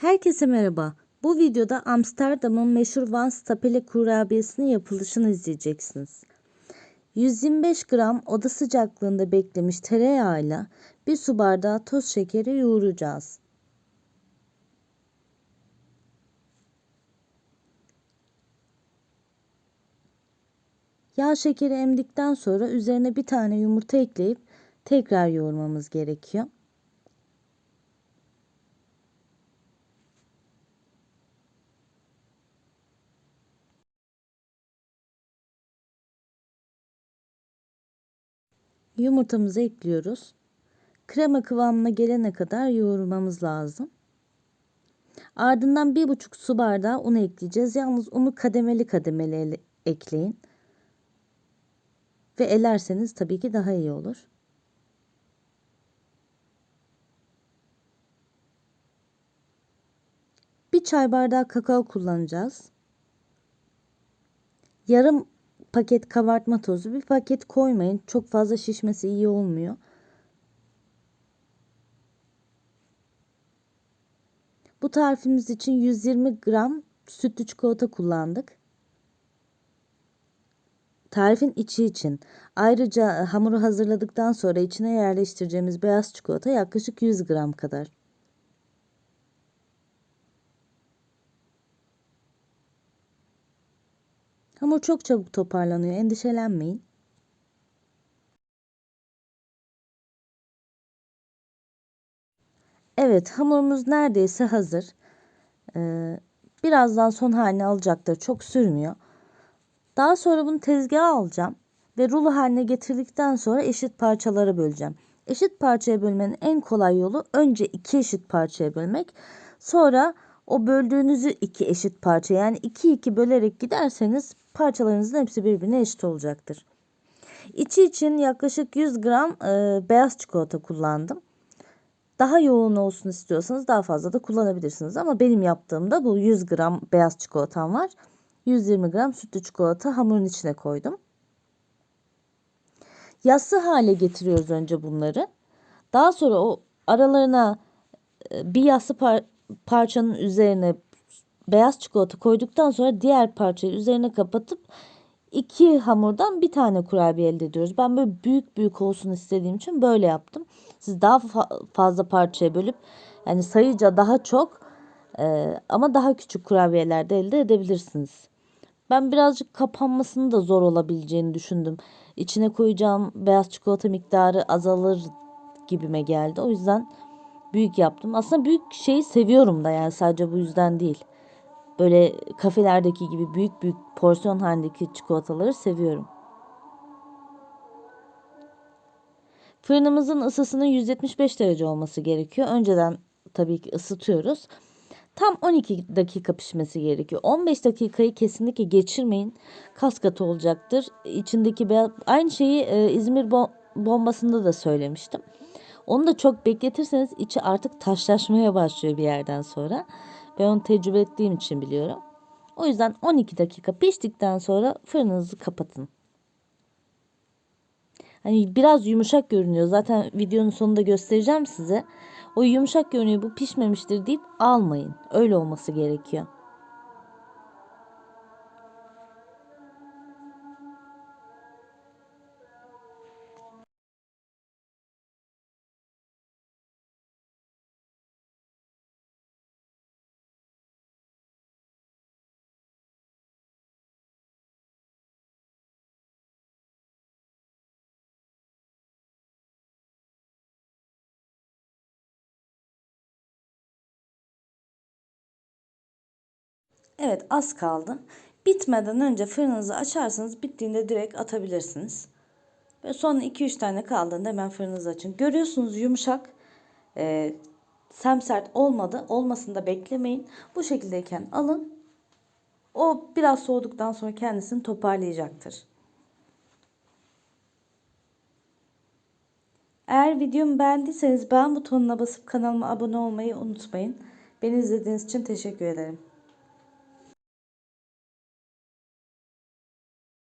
Herkese merhaba. Bu videoda Amsterdam'ın meşhur Van Stapele kurabiyesinin yapılışını izleyeceksiniz. 125 gram oda sıcaklığında beklemiş tereyağıyla bir su bardağı toz şekeri yoğuracağız. Yağ şekeri emdikten sonra üzerine bir tane yumurta ekleyip tekrar yoğurmamız gerekiyor. Yumurtamızı ekliyoruz. Krema kıvamına gelene kadar yoğurmamız lazım. Ardından bir buçuk su bardağı un ekleyeceğiz. Yalnız unu kademeli kademeli ekleyin. Ve elerseniz tabii ki daha iyi olur. Bir çay bardağı kakao kullanacağız. Yarım paket kabartma tozu. Bir paket koymayın. Çok fazla şişmesi iyi olmuyor. Bu tarifimiz için 120 gram sütlü çikolata kullandık. Tarifin içi için. Ayrıca hamuru hazırladıktan sonra içine yerleştireceğimiz beyaz çikolata yaklaşık 100 gram kadar. Hamur çok çabuk toparlanıyor. Endişelenmeyin. Evet hamurumuz neredeyse hazır. Ee, birazdan son halini alacaktır. Çok sürmüyor. Daha sonra bunu tezgaha alacağım. Ve rulo haline getirdikten sonra eşit parçalara böleceğim. Eşit parçaya bölmenin en kolay yolu önce iki eşit parçaya bölmek. Sonra o böldüğünüzü iki eşit parça yani iki iki bölerek giderseniz parçalarınızın hepsi birbirine eşit olacaktır. İçi için yaklaşık 100 gram e, beyaz çikolata kullandım. Daha yoğun olsun istiyorsanız daha fazla da kullanabilirsiniz. Ama benim yaptığımda bu 100 gram beyaz çikolatam var. 120 gram sütlü çikolata hamurun içine koydum. Yassı hale getiriyoruz önce bunları. Daha sonra o aralarına e, bir yassı par parçanın üzerine beyaz çikolata koyduktan sonra diğer parçayı üzerine kapatıp iki hamurdan bir tane kurabiye elde ediyoruz. Ben böyle büyük büyük olsun istediğim için böyle yaptım. Siz daha fa fazla parçaya bölüp yani sayıca daha çok e, ama daha küçük kurabiyeler de elde edebilirsiniz. Ben birazcık kapanmasını da zor olabileceğini düşündüm. İçine koyacağım beyaz çikolata miktarı azalır gibime geldi. O yüzden büyük yaptım. Aslında büyük şeyi seviyorum da yani sadece bu yüzden değil. Böyle kafelerdeki gibi büyük büyük porsiyon halindeki çikolataları seviyorum. Fırınımızın ısısının 175 derece olması gerekiyor. Önceden tabii ki ısıtıyoruz. Tam 12 dakika pişmesi gerekiyor. 15 dakikayı kesinlikle geçirmeyin. Kas katı olacaktır. İçindeki. Aynı şeyi e, İzmir bom bombasında da söylemiştim. Onu da çok bekletirseniz içi artık taşlaşmaya başlıyor bir yerden sonra. Ben onu tecrübe ettiğim için biliyorum. O yüzden 12 dakika piştikten sonra fırınınızı kapatın. Hani biraz yumuşak görünüyor. Zaten videonun sonunda göstereceğim size. O yumuşak görünüyor bu pişmemiştir deyip almayın. Öyle olması gerekiyor. Evet az kaldı. Bitmeden önce fırınınızı açarsanız bittiğinde direkt atabilirsiniz. Ve son 2-3 tane kaldığında hemen fırınınızı açın. Görüyorsunuz yumuşak. E, semsert olmadı. Olmasını da beklemeyin. Bu şekildeyken alın. O biraz soğuduktan sonra kendisini toparlayacaktır. Eğer videomu beğendiyseniz beğen butonuna basıp kanalıma abone olmayı unutmayın. Beni izlediğiniz için teşekkür ederim.